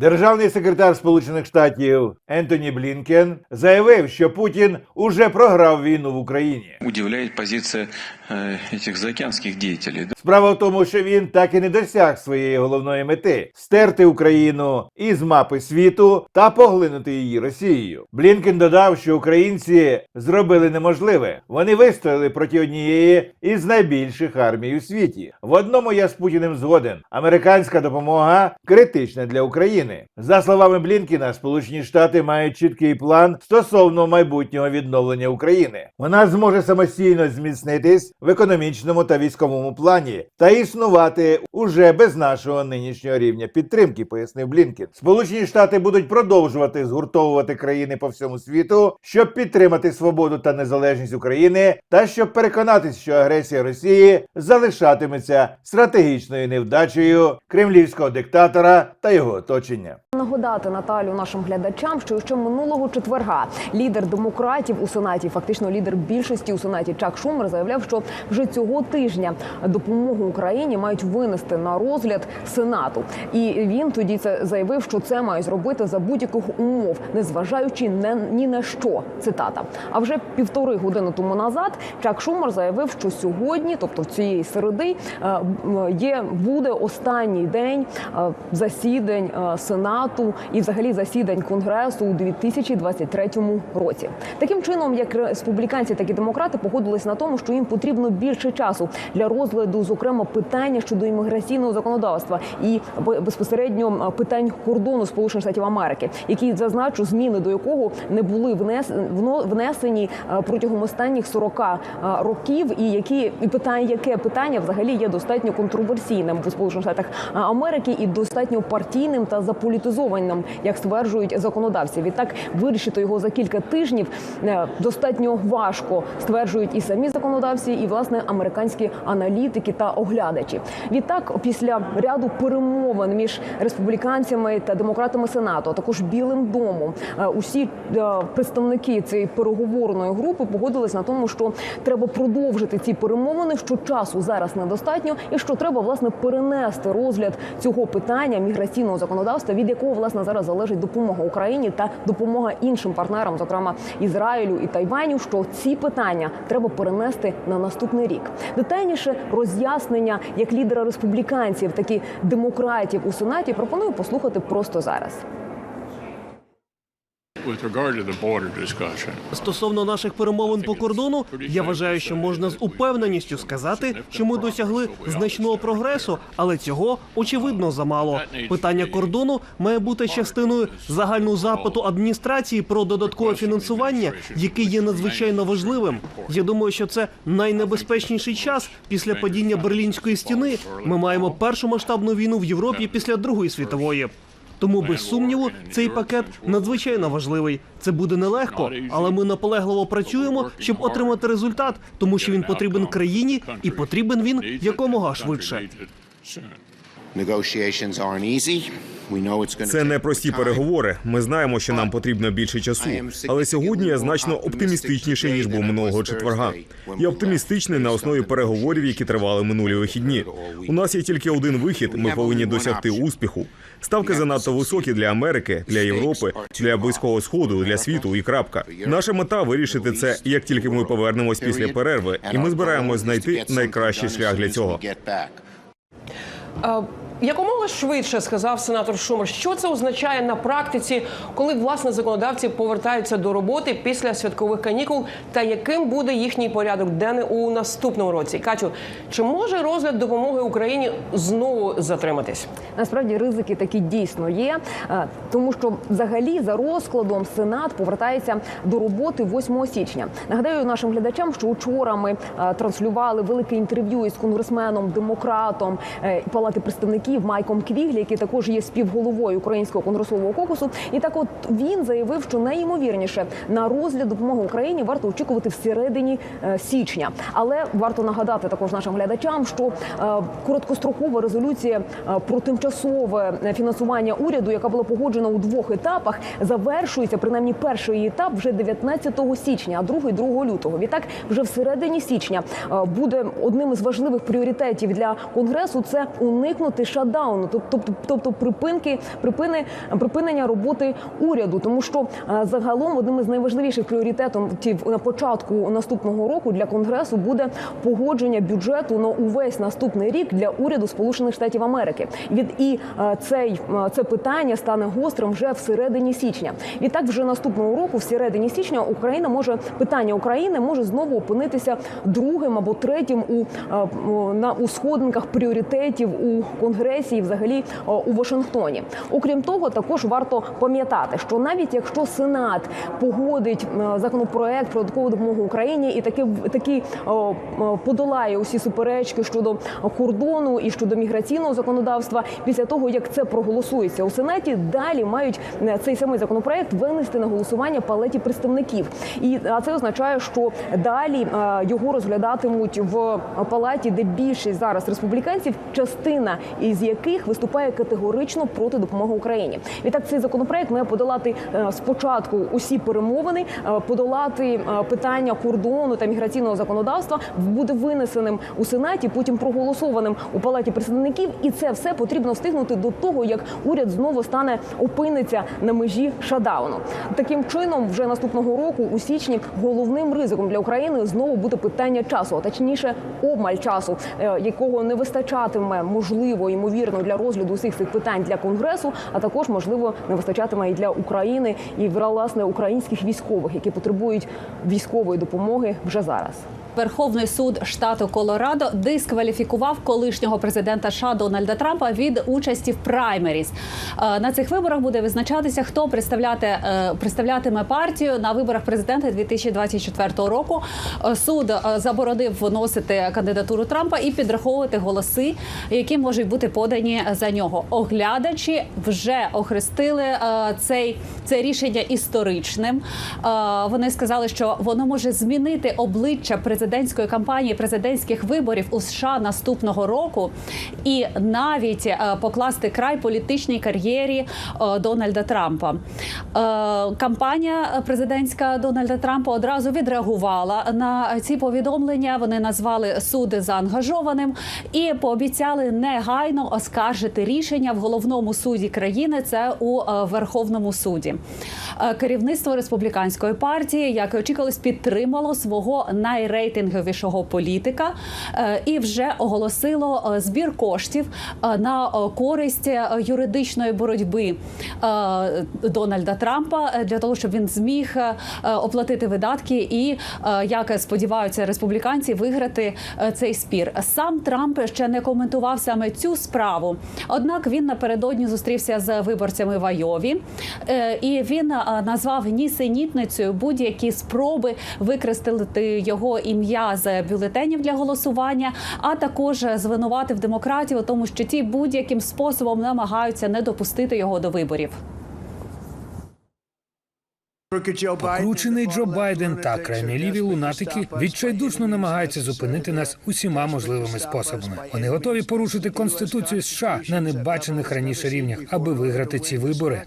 Державний секретар Сполучених Штатів Ентоні Блінкен заявив, що Путін уже програв війну в Україні. Удивляет позиция э, этих заокеанских деятелей. Справа в тому, що він так і не досяг своєї головної мети стерти Україну із мапи світу та поглинути її Росією. Блінкен додав, що українці зробили неможливе. Вони вистояли проти однієї із найбільших армій у світі. В одному я з Путіним згоден: американська допомога критична для України. За словами Блінкена, Сполучені Штати мають чіткий план стосовно майбутнього відновлення України. Вона зможе самостійно зміцнитись в економічному та військовому плані та існувати уже без нашого нинішнього рівня підтримки, пояснив Блінкен. Сполучені Штати будуть продовжувати згуртовувати країни по всьому світу, щоб підтримати свободу та незалежність України, та щоб переконатись, що агресія Росії залишатиметься стратегічною невдачею кремлівського диктатора та його оточення рішення. Нагадати Наталю нашим глядачам, що ще минулого четверга лідер демократів у сенаті, фактично лідер більшості у сенаті Чак Шумер, заявляв, що вже цього тижня допомогу Україні мають винести на розгляд сенату. І він тоді це заявив, що це має зробити за будь-яких умов, незважаючи не ні на що. Цитата. А вже півтори години тому назад Чак Шумер заявив, що сьогодні, тобто цієї середи, е, є буде останній день е, засідань е, сенату і взагалі засідань конгресу у 2023 році. Таким чином, як республіканці, так і демократи погодились на тому, що їм потрібно більше часу для розгляду, зокрема, питання щодо імміграційного законодавства і безпосередньо питань кордону Сполучених Штатів Америки, які зазначу зміни до якого не були внесені е, протягом останніх 40 е, років, і які і питання, яке питання взагалі є достатньо контроверсійним в Сполучених Штатах е, Америки і достатньо партійним та заполітизованим, як стверджують законодавці. Відтак вирішити його за кілька тижнів е, достатньо важко, стверджують і самі законодавці, і власне американські аналітики та оглядачі. Відтак, після ряду перемовин між республіканцями та демократами сенату, а також Білим домом, е, усі е, представники цієї переговорної групи погодились на тому, що треба продовжити ці перемовини, що часу зараз недостатньо, і що треба власне перенести розгляд цього питання міграційного законодавства, від якого власне зараз залежить допомога Україні та допомога іншим партнерам, зокрема Ізраїлю і Тайваню. Що ці питання треба перенести на наступний рік. Детальніше роз'яснення як лідера республіканців, так і демократів у сенаті пропоную послухати просто зараз. Стосовно наших перемовин по кордону, я вважаю, що можна з упевненістю сказати, що ми досягли значного прогресу, але цього очевидно замало. Питання кордону має бути частиною загального запиту адміністрації про додаткове фінансування, який є надзвичайно важливим. Я думаю, що це найнебезпечніший час після падіння берлінської стіни. Ми маємо першу масштабну війну в Європі після Другої світової. Тому без сумніву цей пакет надзвичайно важливий. Це буде нелегко, але ми наполегливо працюємо, щоб отримати результат, тому що він потрібен країні, і потрібен він якомога швидше. Negotiations aren't easy. We know it's gonna Це не прості переговори. Ми знаємо, що нам потрібно більше часу. Але сьогодні я значно оптимістичніший ніж був минулого четверга. Я оптимістичний на основі переговорів, які тривали минулі вихідні. У нас є тільки один вихід. Ми повинні досягти успіху. Ставки занадто високі для Америки, для Європи, для близького сходу, для світу і крапка. Наша мета вирішити це, як тільки ми повернемось після перерви, і ми збираємось знайти найкращий шлях для цього. Якомога швидше сказав сенатор Шумер, що це означає на практиці, коли власне законодавці повертаються до роботи після святкових канікул, та яким буде їхній порядок денний у наступному році? Катю, чи може розгляд допомоги Україні знову затриматись? Насправді ризики такі дійсно є, е, тому що взагалі за розкладом Сенат повертається до роботи 8 січня. Нагадаю нашим глядачам, що учора ми е, транслювали велике інтерв'ю із конгресменом, демократом е, Палати представників Майком Квіглі, який також є співголовою українського конгресового кокусу. І так, от він заявив, що найімовірніше на розгляд допомоги Україні варто очікувати всередині е, січня. Але варто нагадати також нашим глядачам, що е, короткострокова резолюція е, про тимчасове фінансування уряду, яка була погоджена у двох етапах, завершується принаймні перший етап вже 19 січня, а другий 2 лютого. Відтак, вже всередині січня буде одним із важливих пріоритетів для конгресу це уникнути шатдауну, тобто, тобто припинки, припини, припинення роботи уряду, тому що е, загалом одним із найважливіших пріоритетів на початку наступного року для конгресу буде погодження бюджету на увесь наступний рік для уряду Сполучених Штатів Америки. Від і е, цей е, це питання стане гострим вже всередині січня. Відтак, вже наступного року, всередині січня, Україна може питання України може знову опинитися другим або третім у на у сходинках пріоритетів у конгресі і взагалі у Вашингтоні. Окрім того, також варто пам'ятати, що навіть якщо Сенат погодить е, законопроект про додаткову допомогу Україні і таки таки подолає усі суперечки щодо кордону і щодо міграційного законодавства, після того як це проголосується у сенаті, далі мають е, цей самий законопроект винести на голосування палаті представників. І це означає, що далі е, його розглядатимуть в палаті, де більшість зараз республіканців, частина із яких виступає категорично проти допомоги Україні. Відтак цей законопроект має подолати е, спочатку усі перемовини, е, подолати е, питання кордону та міграційного законодавства, буде винесеним у сенаті, потім проголосованим у палаті представників, і це все потрібно встигнути до того, як уряд знову стане опиниться на межі шадауну. Таким чином, вже наступного року, у січні, головним ризиком для України знову буде питання часу, а точніше, обмаль часу, якого не вистачатиме можливо ймовірно для розгляду усіх цих питань для конгресу, а також можливо не вистачатиме і для України і власне українських військових, які потребують військової допомоги вже зараз. Верховний суд штату Колорадо дискваліфікував колишнього президента США Дональда Трампа від участі в праймеріз. Е, На цих виборах буде визначатися, хто представляти, е, представлятиме партію на виборах президента 2024 року. Е, Суд заборонив вносити кандидатуру Трампа і підраховувати голоси, які можуть бути подані за нього. Оглядачі вже охрестили цей це рішення історичним. Вони сказали, що воно може змінити обличчя президентської кампанії, президентських виборів у США наступного року, і навіть е, покласти край політичній кар'єрі е, Дональда Трампа. Е, Кампанія президентська Дональда Трампа одразу відреагувала на ці повідомлення. Вони назвали суд заангажованим і пообіцяли негайно оскаржити рішення в головному суді країни. Це у Верховному суді. Керівництво республіканської партії, як і очікувалось, підтримало свого найрейтинговішого політика е, і вже оголосило е, збір коштів е, на користь юридичної боротьби Дональда Трампа для того, щоб він зміг оплатити видатки і, як сподіваються республіканці, виграти цей спір. Сам Трамп ще не коментував саме цю справу. Однак він напередодні зустрівся з виборцями в Айові, і він назвав нісенітницею будь-які спроби використати його ім'я з бюлетенів для голосування, а також звинуватив демократів у тому, що ті будь-яким способом намагаються не допустити його до виборів. Покручений Джо Байден та крайньоліві лунатики відчайдушно намагаються зупинити нас усіма можливими способами. Вони готові порушити конституцію США на небачених раніше рівнях, аби виграти ці вибори.